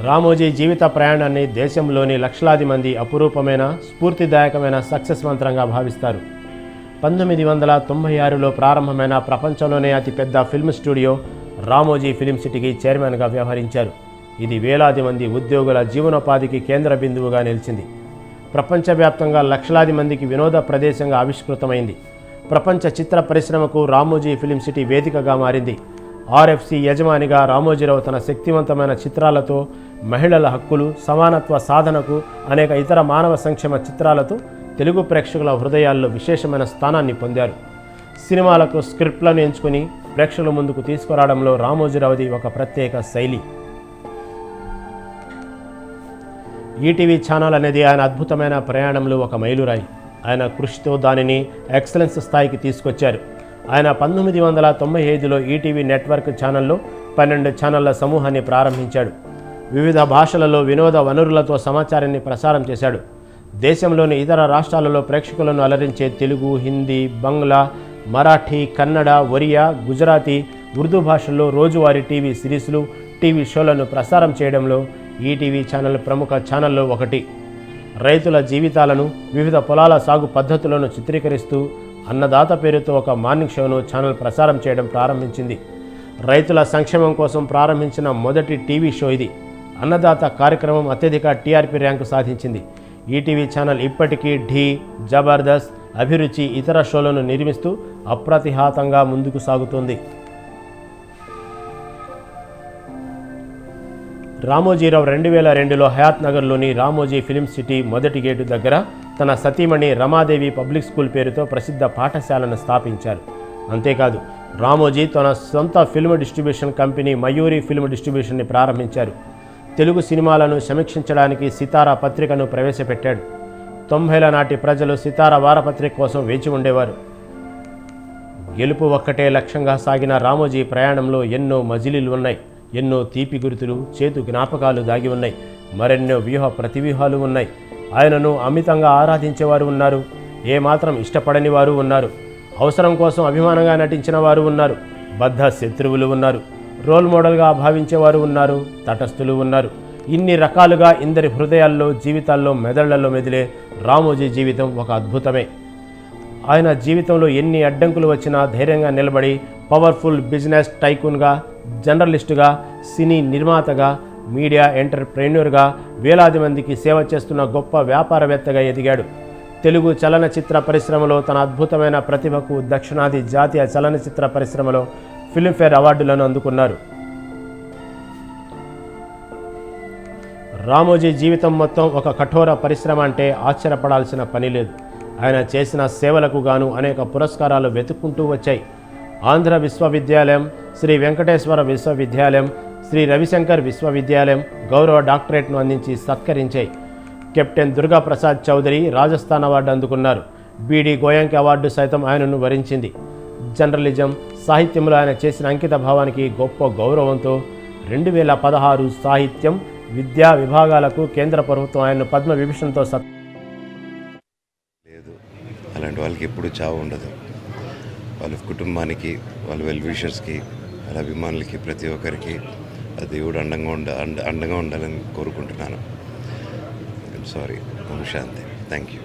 రామోజీ జీవిత ప్రయాణాన్ని దేశంలోని లక్షలాది మంది అపురూపమైన స్ఫూర్తిదాయకమైన సక్సెస్ మంత్రంగా భావిస్తారు. పంతొమ్మిది వందల తొంభై ఆరులో ప్రారంభమైన ప్రపంచంలోనే అతిపెద్ద ఫిల్మ్ స్టూడియో రామోజీ ఫిలిం సిటీకి చైర్మన్గా వ్యవహరించారు. ఇది వేలాది మంది ఉద్యోగుల జీవనోపాధికి కేంద్ర బిందువుగా నిలిచింది. ప్రపంచవ్యాప్తంగా లక్షలాది మందికి వినోద ప్రదేశంగా ఆవిష్కృతమైంది. ప్రపంచ చిత్ర పరిశ్రమకు రామోజీ ఫిలిం సిటీ వేదికగా మారింది. ఆర్ఎఫ్సి యజమానిగా రామోజీరావు తన శక్తివంతమైన చిత్రాలతో మహిళల హక్కులు సమానత్వ సాధనకు అనేక ఇతర మానవ సంక్షేమ చిత్రాలతో తెలుగు ప్రేక్షకుల హృదయాల్లో విశేషమైన స్థానాన్ని పొందారు. సినిమాలకు స్క్రిప్ట్లను ఎంచుకుని ప్రేక్షకుల ముందుకు తీసుకురావడంలో రామోజీరావుది ఒక ప్రత్యేక శైలి. ఈటీవీ ఛానల్ అనేది ఆయన అద్భుతమైన ప్రయాణంలో ఒక మైలురాయి. ఆయన కృషితో దానిని ఎక్సలెన్స్ స్థాయికి తీసుకొచ్చారు. ఆయన పంతొమ్మిది వందల తొంభై ఐదులో ఈటీవీ నెట్వర్క్ ఛానల్లో పన్నెండు ఛానళ్ళ సమూహాన్ని ప్రారంభించాడు. వివిధ భాషలలో వినోద వనరులతో సమాచారాన్ని ప్రసారం చేశాడు. దేశంలోని ఇతర రాష్ట్రాలలో ప్రేక్షకులను అలరించే తెలుగు హిందీ బంగ్లా మరాఠీ కన్నడ ఒరియా గుజరాతీ ఉర్దూ భాషల్లో రోజువారీ టీవీ సిరీస్లు టీవీ షోలను ప్రసారం చేయడంలో ఈటీవీ ఛానల్ ప్రముఖ ఛానల్లో ఒకటి. రైతుల జీవితాలను వివిధ పొలాల సాగు పద్ధతులను చిత్రీకరిస్తూ అన్నదాత పేరుతో ఒక మార్నింగ్ షోను ఛానల్ ప్రసారం చేయడం ప్రారంభించింది. రైతుల సంక్షేమం కోసం ప్రారంభించిన మొదటి టీవీ షో ఇది. అన్నదాత కార్యక్రమం అత్యధిక టీఆర్పీ ర్యాంకు సాధించింది. ఈటీవీ ఛానల్ ఇప్పటికీ ఢీ జబర్దస్త్ అభిరుచి ఇతర షోలను నిర్మిస్తూ అప్రతిహాతంగా ముందుకు సాగుతోంది. రామోజీరావు రెండు వేల రెండులో హయాత్ నగర్లోని రామోజీ ఫిలిం సిటీ మొదటి గేటు దగ్గర తన సతీమణి రమాదేవి పబ్లిక్ స్కూల్ పేరుతో ప్రసిద్ధ పాఠశాలను స్థాపించారు. అంతేకాదు రామోజీ తన సొంత film distribution company Mayuri film డిస్ట్రిబ్యూషన్ని ప్రారంభించారు. తెలుగు సినిమాలను సమీక్షించడానికి సితారా పత్రికను ప్రవేశపెట్టాడు. తొంభైల నాటి ప్రజలు సితారా వారపత్రిక కోసం వేచి ఉండేవారు. గెలుపు ఒక్కటే లక్ష్యంగా సాగిన రామోజీ ప్రయాణంలో ఎన్నో మజిలీలు ఉన్నాయి ఎన్నో తీపి గుర్తులు చేతు జ్ఞాపకాలు దాగి ఉన్నాయి మరెన్నో వ్యూహ ప్రతివ్యూహాలు ఉన్నాయి. ఆయనను అమితంగా ఆరాధించేవారు ఉన్నారు. ఏమాత్రం ఇష్టపడని వారు ఉన్నారు. అవసరం కోసం అభిమానంగా నటించిన వారు ఉన్నారు. బద్ధ శత్రువులు ఉన్నారు. రోల్ మోడల్గా భావించేవారు ఉన్నారు. తటస్థులు ఉన్నారు. ఇన్ని రకాలుగా ఇందరి హృదయాల్లో జీవితాల్లో మెదళ్ళలో మెదిలే రామోజీ జీవితం ఒక అద్భుతమే. ఆయన జీవితంలో ఎన్ని అడ్డంకులు వచ్చినా ధైర్యంగా నిలబడి పవర్ఫుల్ బిజినెస్ టైకూన్గా జర్నలిస్టుగా సినీ నిర్మాతగా మీడియా ఎంటర్ప్రెన్యూర్గా వేలాది మందికి సేవ చేస్తున్న గొప్ప వ్యాపారవేత్తగా ఎదిగాడు. తెలుగు చలనచిత్ర పరిశ్రమలో తన అద్భుతమైన ప్రతిభకు దక్షిణాది జాతీయ చలనచిత్ర పరిశ్రమలో ఫిల్మ్ఫేర్ అవార్డులను అందుకున్నారు. రామోజీ జీవితం మొత్తం ఒక కఠోర పరిశ్రమ అంటే ఆశ్చర్యపడాల్సిన పని లేదు. ఆయన చేసిన సేవలకు గాను అనేక పురస్కారాలు వెతుక్కుంటూ వచ్చాయి. ఆంధ్ర విశ్వవిద్యాలయం శ్రీ వెంకటేశ్వర విశ్వవిద్యాలయం శ్రీ రవిశంకర్ విశ్వవిద్యాలయం గౌరవ డాక్టరేట్ను అందించి సత్కరించాయి. కెప్టెన్ దుర్గా ప్రసాద్ చౌదరి రాజస్థాన్ అవార్డు అందుకున్నారు. బీడీ గోయాంక్ అవార్డు సైతం ఆయనను వరించింది. జర్నలిజం సాహిత్యంలో ఆయన చేసిన అంకిత భావానికి గొప్ప గౌరవంతో రెండు వేల పదహారు సాహిత్యం విద్యా విభాగాలకు కేంద్ర ప్రభుత్వం ఆయన పద్మ విభూషణ్తో సత్ లేదు. అలాంటి వాళ్ళకి ఎప్పుడు చావు ఉండదు. వాళ్ళ కుటుంబానికి వాళ్ళ వెల్ విషర్స్కి వాళ్ళ అభిమానులకి ప్రతి ఒక్కరికి దేవుడు అండంగా ఉండ అండ అండగా ఉండాలని కోరుకుంటున్నాను. Sorry Om Shanti thank you